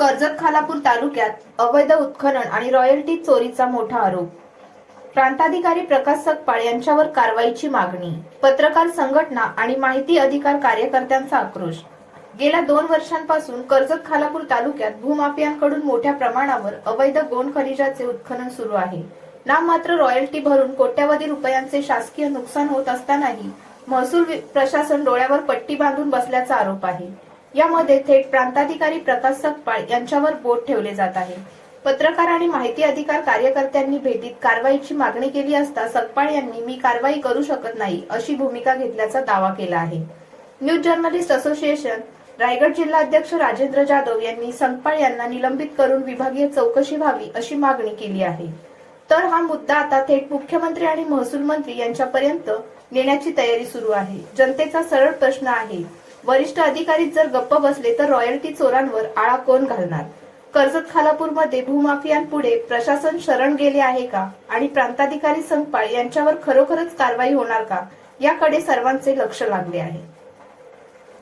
कर्जत खालापूर तालुक्यात अवैध उत्खनन आणि रॉयल्टी चोरीचा मोठा आरोप. प्रांताधिकारी प्रकाश सकपाळ यांच्यावर कारवाईची मागणी पत्रकार संघटना आणि माहिती अधिकार कार्यकर्त्यांचा आक्रोश. गेल्या दोन वर्षांपासून कर्जत खालापूर तालुक्यात भूमाफियांकडून मोठ्या प्रमाणावर अवैध गोंड खनिजाचे उत्खनन सुरू आहे. नाममात्र रॉयल्टी भरून कोट्यवधी रुपयांचे शासकीय नुकसान होत असतानाही महसूल प्रशासन डोळ्यावर पट्टी बांधून बसल्याचा आरोप आहे. यामध्ये थेट प्रांताधिकारी प्रकाश सकपाळ यांच्यावर बोट ठेवले जात आहे. पत्रकार आणि माहिती अधिकार कार्यकर्त्यांनी भेटीत कारवाईची मागणी केली असता सकपाळ यांनी मी कारवाई करू शकत नाही अशी भूमिका घेतल्याचा दावा केला आहे. न्यूज जर्नलिस्ट असोसिएशन रायगड जिल्हा अध्यक्ष राजेंद्र जाधव यांनी संकपाळ यांना निलंबित करून विभागीय चौकशी व्हावी अशी मागणी केली आहे. तर हा मुद्दा आता थेट मुख्यमंत्री आणि महसूल मंत्री यांच्यापर्यंत नेण्याची तयारी सुरू आहे. जनतेचा सरळ प्रश्न आहे. वरिष्ठ अधिकारी जर गप्प बसले तर रॉयल्टी चोरांवर आळा कोण घालणार? कर्जत खालापूरमध्ये भूमाफियांपुढे प्रशासन शरण गेले आहे का? आणि प्रांताधिकारी संपाळ यांच्यावर खरोखरच कारवाई होणार का? याकडे सर्वांचे लक्ष लागले आहे.